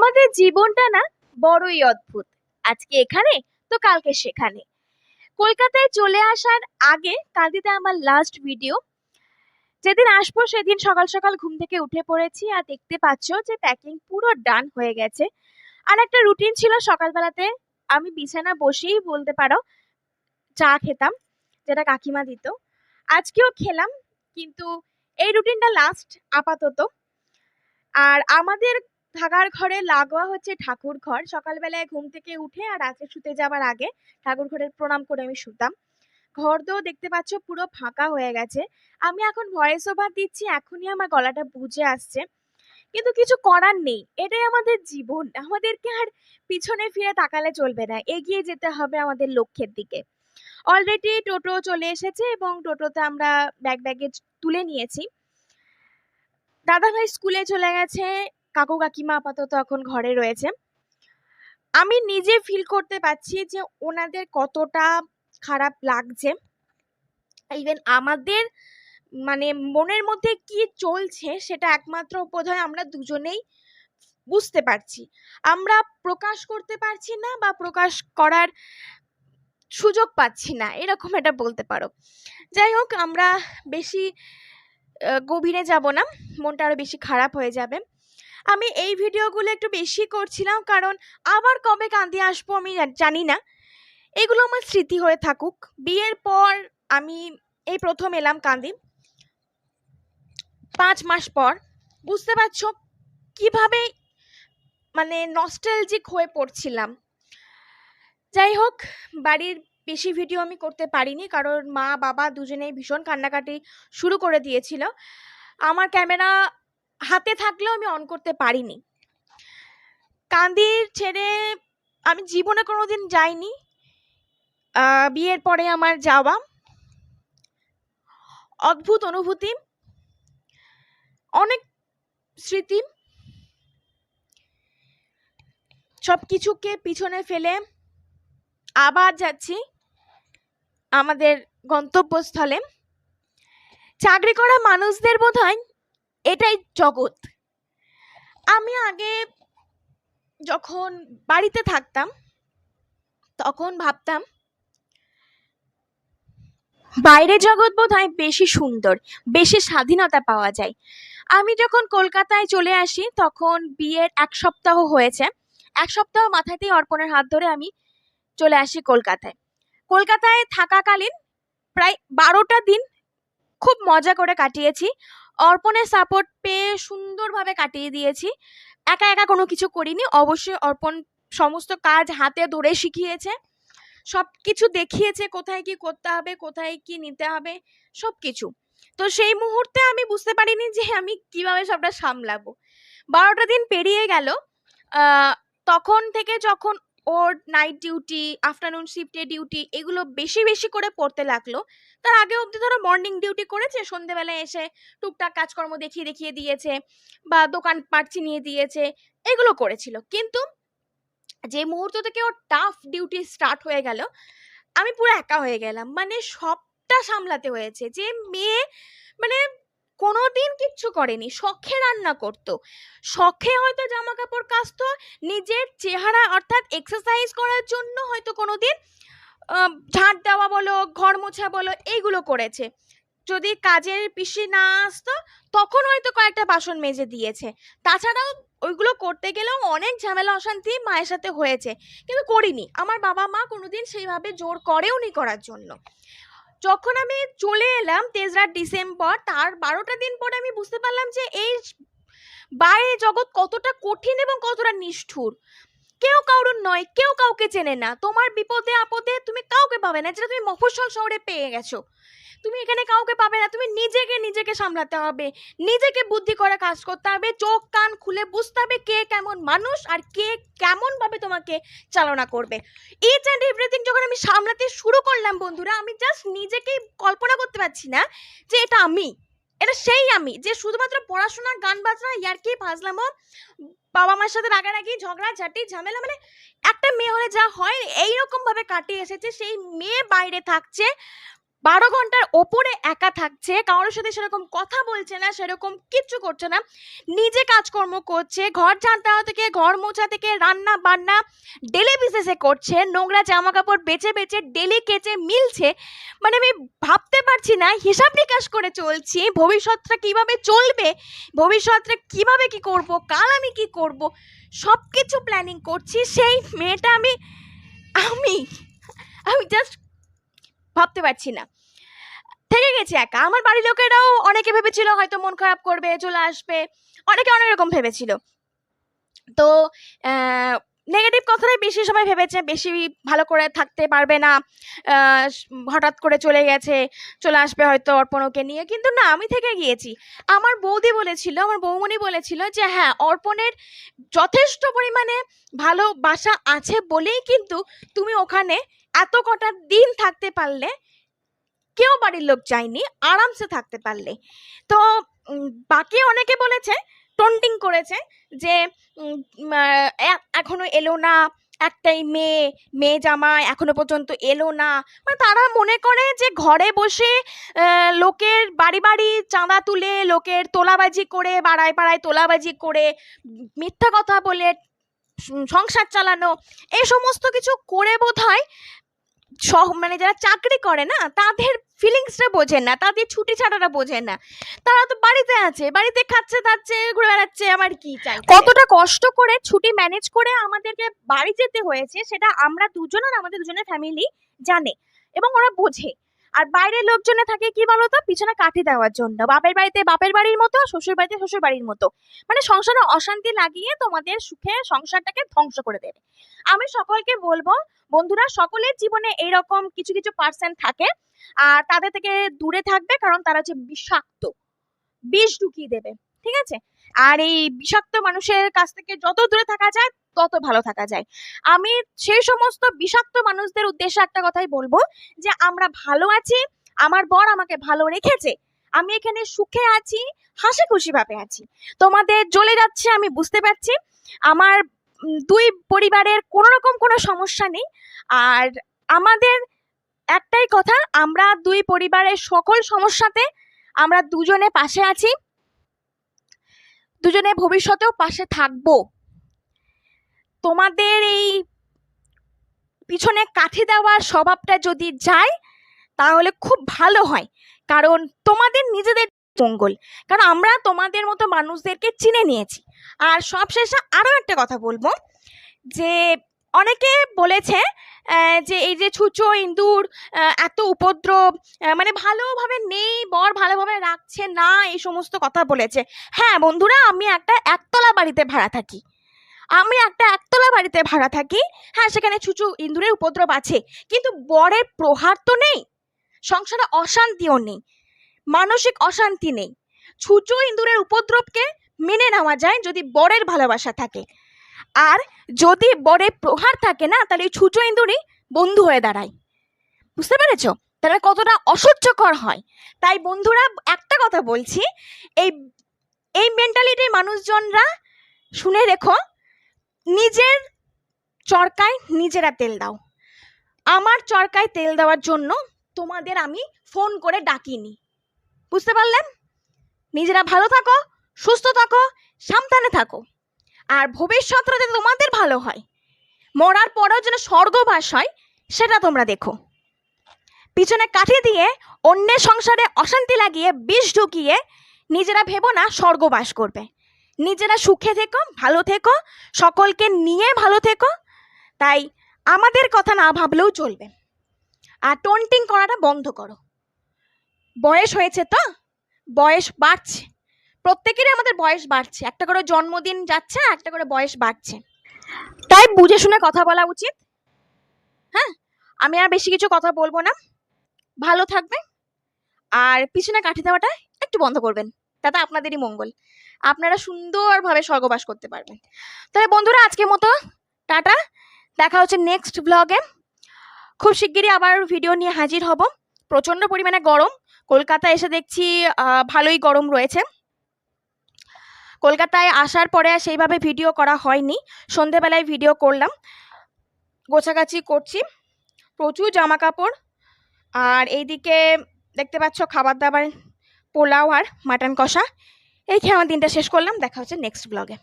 আমাদের জীবনটা না বড়ই অদ্ভুত। আজকে এখানে, তো কালকে সেখানে। কলকাতায় চলে আসার আগে কাঁদিতে আমার লাস্ট ভিডিও যেদিন আসব সেদিন সকাল সকাল ঘুম থেকে উঠে পড়েছি আর দেখতে পাচ্ছ যে প্যাকিং পুরো ডান হয়ে গেছে। আর একটা রুটিন ছিল সকালবেলাতে, আমি বিছানা বসেই বলতে পারো, চা খেতাম, যেটা কাকিমা দিত। আজকেও খেলাম, কিন্তু এই রুটিনটা লাস্ট আপাতত। আর আমাদের থাকার ঘরে লাগোয়া হচ্ছে ঠাকুর ঘর। সকালবেলায় ঘুম থেকে উঠে আর রাতে শুতে যাবার আগে ঠাকুর ঘরের প্রণাম করে আমি শুতাম। ঘর তো দেখতে পাচ্ছ পুরো ফাঁকা হয়ে গেছে। আমি এখন ভয়েস ওভার দিচ্ছি, এখনই আমার গলাটা বুঝে আসছে। কিন্তু কিছু করার নেই, এটাই আমাদের জীবন। আমাদেরকে আর পিছনে ফিরে তাকালে চলবে না, এগিয়ে যেতে হবে আমাদের লক্ষ্যের দিকে। অলরেডি টোটো চলে এসেছে এবং টোটোতে আমরা ব্যাগ ব্যাগে তুলে নিয়েছি। দাদা ভাই স্কুলে চলে গেছে কাকু কাকিমা আপাতত এখন ঘরে রয়েছে। আমি নিজে ফিল করতে পারছি যে ওনাদের কতটা খারাপ লাগছে। ইভেন আমাদের মানে মনের মধ্যে কি চলছে সেটা একমাত্র বোধহয় আমরা দুজনেই বুঝতে পারছি। আমরা প্রকাশ করতে পারছি না বা প্রকাশ করার সুযোগ পাচ্ছি না, এরকম এটা বলতে পারো। যাই হোক, আমরা বেশি গভীরে যাব না, মনটা আরও বেশি খারাপ হয়ে যাবে। আমি এই ভিডিওগুলো একটু বেশি করছিলাম কারণ আবার কবে কাঁদে আসব আমি জানি না। এগুলো আমার স্মৃতি হয়ে থাকুক। বিয়ের পর আমি এই প্রথম এলাম কান্দি পাঁচ মাস পর। বুঝতে পারছ কীভাবে মানে নস্টালজিক হয়ে পড়ছিলাম। যাই হোক, বাড়ির বেশি ভিডিও আমি করতে পারিনি কারণ মা, বাবা দুজনেই ভীষণ কান্নাকাটি শুরু করে দিয়েছিল। আমার ক্যামেরা হাতে থাকলেও আমি অন করতে পারিনি। কান্দির ছেড়ে আমি জীবনে কোনোদিন যাইনি। বিয়ের পরে আমার যাওয়া। অদ্ভুত অনুভূতি। অনেক স্মৃতি। সব কিছুকে পিছনে ফেলে আবার যাচ্ছি আমাদের গন্তব্যস্থলে। চাকরি করা মানুষদের বোধহয় এটাই জগৎ। আমি আগে যখন বাড়িতে থাকতাম, তখন ভাবতাম বাইরে জগৎ বোধ হয় বেশি সুন্দর, বেশি স্বাধীনতা পাওয়া যায়। আমি যখন কলকাতায় চলে আসি, তখন বিয়ের এক সপ্তাহ হয়েছে। এক সপ্তাহ মাথাতেই অর্পণের হাত ধরে আমি চলে আসি কলকাতায়। কলকাতায় থাকাকালীন প্রায় বারোটা দিন খুব মজা করে কাটিয়েছি। অর্পণের সাপোর্ট পেয়ে সুন্দরভাবে কাটিয়ে দিয়েছি। একা একা কোনো কিছু করিনি, অবশ্যই অর্পণ সমস্ত কাজ হাতে ধরে শিখিয়েছে। সব কিছু দেখিয়েছে, কোথায় কি করতে হবে, কোথায় কি নিতে হবে সব কিছু তো সেই মুহূর্তে আমি বুঝতে পারিনি যে আমি কীভাবে সবটা সামলাবো। বারোটা দিন পেরিয়ে গেল তখন থেকে যখন ওর নাইট ডিউটি আফটারনুন শিফটে ডিউটি এগুলো বেশি বেশি করে পড়তে লাগল। তার আগে অবধি ধরো মর্নিং ডিউটি করেছে, সন্ধেবেলায় এসে টুকটাক কাজকর্ম দেখিয়ে দেখিয়ে দিয়েছে বা দোকান পাট চিনিয়ে দিয়েছে, এগুলো করেছিল। কিন্তু যে মুহূর্ত থেকে ওর টাফ ডিউটি স্টার্ট হয়ে গেল, আমি পুরো একা হয়ে গেলাম। মানে সবটা সামলাতে হয়েছে। যে মেয়ে মানে কোনোদিন কিচ্ছু করেনি শখে রান্না করতো। শখে হয়তো জামা কাপড় কাচতো নিজের চেহারা অর্থাৎ এক্সারসাইজ করার জন্য হয়তো কোনোদিন আহ, ঝাঁট দেওয়া বলো ঘর মোছা বলো এইগুলো করেছে। যদি কাজের পিসি না আসতো তখন হয়তো কয়েকটা বাসন মেজে দিয়েছে। তাছাড়াও ওইগুলো করতে গেলেও অনেক ঝামেলা অশান্তি মায়ের সাথে হয়েছে কিন্তু করিনি। আমার বাবা মা কোনোদিন সেইভাবে জোর করেওনি করার জন্য। যখন আমি চলে এলাম তেসরা ডিসেম্বর, তার বারোটা দিন পরে আমি বুঝতে পারলাম যে এই বাইরে জগৎ কতটা কঠিন এবং কতটা নিষ্ঠুর। কেউ কারোর নয়, কেউ কাউকে চেনে না। তোমার বিপদে আপদে তুমি কাউকে পাবে না, যেটা তুমি মফস্বল শহরে পেয়ে গেছো। তুমি এখানে কাউকে পাবে না, তুমি নিজেকে নিজেকে সামলাতে হবে। নিজেকে বুদ্ধি করে কাজ করতে হবে, চোখ কান খুলে বুঝতে হবে কে কেমন মানুষ আর কে কেমন ভাবে তোমাকে চালনা করবে। ইচ অ্যান্ড এভরিথিং যখন আমি সামলাতে শুরু করলাম বন্ধুরা, আমি জাস্ট নিজেকেই কল্পনা করতে পারছি না যে এটা আমি। এটা সেই আমি যে শুধুমাত্র পড়াশোনা, গান বাজনা, ইয়ার্কি, ফাজলামো, বাবা মার সাথে রাগারাগি, ঝগড়া, ঝাঁটি, ঝামেলা মানে একটা মেয়ে হলে যা হয় এইরকম ভাবে কাটিয়ে এসেছে। সেই মেয়ে বাইরে থাকছে বারো ঘণ্টার ওপরে একা থাকছে, কারোর সাথে সেরকম কথা বলছে না, সেরকম কিচ্ছু করছে না। নিজে কাজকর্ম করছে, ঘর ঝাঁট থেকে, ঘর মোছা থেকে, রান্না বান্না ডেলি বিজনেসে করছে, নোংরা জামা কাপড় বেচে বেচে ডেলি কেচে মিলছে। মানে আমি ভাবতে পারছি না, হিসাব নিকাশ করে চলছি, ভবিষ্যৎটা কীভাবে চলবে, ভবিষ্যৎটা কীভাবে কি করব, কাল আমি কি করব সব কিছু প্ল্যানিং করছি। সেই মেয়েটা আমি আমি আমি জাস্ট ভাবতে পারছি না। থেকে গেছি একা। আমার বাড়ির লোকেরাও অনেকে ভেবেছিল হয়তো মন খারাপ করবে, চলে আসবে। অনেকে অনেক রকম ভেবেছিল। তো নেগেটিভ কথাটাই বেশি সময় ভেবেছে, বেশি ভালো করে থাকতে পারবে না। হঠাৎ করে চলে গেছে, চলে আসবে হয়তো অর্পণ ওকে নিয়ে। কিন্তু না, আমি থেকে গিয়েছি। আমার বৌদি বলেছিল, আমার বৌমণি বলেছিল যে হ্যাঁ অর্পণের যথেষ্ট পরিমাণে ভালোবাসা আছে বলেই কিন্তু তুমি ওখানে এত কটা দিন থাকতে পারলে, কেউ বাড়ির লোক যায়নি আরামসে থাকতে পারলে। তো বাকি অনেকে বলেছে, টন্টিং করেছে যে এখনও এলো না, একটাই মেয়ে মেয়ে জামাই এখনও পর্যন্ত এলো না। মানে তারা মনে করে যে, ঘরে বসে লোকের বাড়ি বাড়ি চাঁদা তুলে, লোকের তোলাবাজি করে পাড়ায় পাড়ায় তোলাবাজি করে, মিথ্যা কথা বলে সংসার চালানো, এই সমস্ত কিছু করে বোধ হয় সহ মানে যারা চাকরি করে না, তাদের ফিলিংসটা বোঝে না, তাদের ছুটি ছাড়াটা বোঝে না। তারা তো বাড়িতে আছে, বাড়িতে খাচ্ছে, দাচ্ছে ঘুরে বেড়াচ্ছে আমার কি চাই কতটা কষ্ট করে ছুটি ম্যানেজ করে আমাদেরকে বাড়ি যেতে হয়েছে, সেটা আমরা দুজন আর আমাদের দুজনের ফ্যামিলি জানে এবং ওরা বোঝে। আর বাইরের লোকজনে থাকে কি বলতো? পিছনে কাঠি দেওয়ার জন্য। বাপের বাড়িতে বাপের বাড়ির মতো, শ্বশুর বাড়িতে শ্বশুর বাড়ির মতো। মানে সংসারে অশান্তি লাগিয়ে তোমাদের সুখে সংসারটাকে ধ্বংস করে দেবে। আমি সকলকে বলব, বন্ধুরা, সকলের জীবনে এইরকম কিছু কিছু পার্সেন্ট থাকে। আর তাদের থেকে দূরে থাকবে কারণ তারা হচ্ছে বিষাক্ত। বিষ ঢুকিয়ে দেবে। ঠিক আছে? আর এই বিষাক্ত মানুষের কাছ থেকে যত দূরে থাকা যায় তত ভালো থাকা যায়। আমি সেই সমস্ত বিষাক্ত মানুষদের উদ্দেশ্যে একটা কথাই বলব যে, আমরা ভালো আছি, আমার বর আমাকে ভালো রেখেছে, আমি এখানে সুখে আছি, হাসি খুশি ভাবে আছি। তোমাদের জ্বলে যাচ্ছে আমি বুঝতে পারছি। আমার দুই পরিবারের কোনো রকম কোনো সমস্যা নেই। আর আমাদের একটাই কথা, আমরা দুই পরিবারের সকল সমস্যাতে আমরা দুজনে পাশে আছি। দুজনে ভবিষ্যতেও পাশে থাকব। তোমাদের এই পিছনে কাঠি দেওয়ার স্বভাবটা যদি যায়, তাহলে খুব ভালো হয়। কারণ তোমাদের নিজেদের মঙ্গল কারণ আমরা তোমাদের মতো মানুষদেরকে চিনে নিয়েছি। আর সবশেষে আরও একটা কথা বলব, যে অনেকে বলেছে যে এই যে ছুঁচো ইন্দুর এত উপদ্রব মানে ভালোভাবে নেই, বর ভালোভাবে রাখছে না, এই সমস্ত কথা বলেছে। হ্যাঁ বন্ধুরা, আমি একটা একতলা বাড়িতে ভাড়া থাকি। আমি একটা একতলা বাড়িতে ভাড়া থাকি। হ্যাঁ সেখানে ছুঁচো ইন্দুরের উপদ্রব আছে, কিন্তু বরের প্রহার তো নেই। সংসারে অশান্তিও নেই, মানসিক অশান্তি নেই। ছুঁচো ইন্দুরের উপদ্রবকে মেনে নেওয়া যায় যদি বরের ভালোবাসা থাকে। আর যদি বরের প্রহার থাকে না, তাহলে ওই ছুঁচো ইন্দুরই বন্ধু হয়ে দাঁড়ায়। বুঝতে পেরেছ? তাহলে কতটা অসহ্যকর হয়। তাই বন্ধুরা, একটা কথা বলছি, এই এই মেন্টালিটির মানুষজনরা শুনে রেখো নিজের চরকায় নিজেরা তেল দাও। আমার চরকায় তেল দেওয়ার জন্য তোমাদের আমি ফোন করে ডাকিনি। বুঝতে পারলেন? নিজেরা ভালো থাকো, সুস্থ থাকো, সাবধানে থাকো। আর ভবিষ্যৎটা যাতে তোমাদের ভালো হয়, মরার পরেও যেন স্বর্গবাস হয়, সেটা তোমরা দেখো। পিছনে কাঠি দিয়ে অন্যের সংসারে অশান্তি লাগিয়ে বিষ ঢুকিয়ে নিজেরা ভেবো না স্বর্গবাস করবে। নিজেরা সুখে থেকো, ভালো থেকো, সকলকে নিয়ে ভালো থেকো। তাই আমাদের কথা না ভাবলেও চলবে। আর টোন্টিং করাটা বন্ধ করো। বয়স হয়েছে তো? বয়স বাড়ছে। প্রত্যেকেরই আমাদের বয়স বাড়ছে। একটা করে জন্মদিন যাচ্ছে একটা করে বয়স বাড়ছে। তাই বুঝে শুনে কথা বলা উচিত। হ্যাঁ আমি আর বেশি কিছু কথা বলব না। ভালো থাকবে আর পিছনে কাঠি দেওয়াটা একটু বন্ধ করবেন। তাতে আপনাদেরই মঙ্গল। আপনারা সুন্দরভাবে স্বর্গবাস করতে পারবেন। তাহলে বন্ধুরা, আজকের মতো টাটা। দেখা হচ্ছে নেক্সট ব্লগে খুব শিগগিরই আবার ভিডিও নিয়ে হাজির হব। প্রচণ্ড পরিমাণে গরম। কলকাতা এসে দেখছি ভালোই গরম রয়েছে। কলকাতায় আসার পরে সেইভাবে ভিডিও করা হয়নি। সন্ধেবেলায় ভিডিও করলাম। গোছাগাছি করছি। প্রচুর জামা কাপড় আর এইদিকে দেখতে পাচ্ছ খাবার দাবার পোলাও আর মাটন কষা। এই খেয়ে আমার দিনটা শেষ করলাম। দেখা হচ্ছে নেক্সট ব্লগে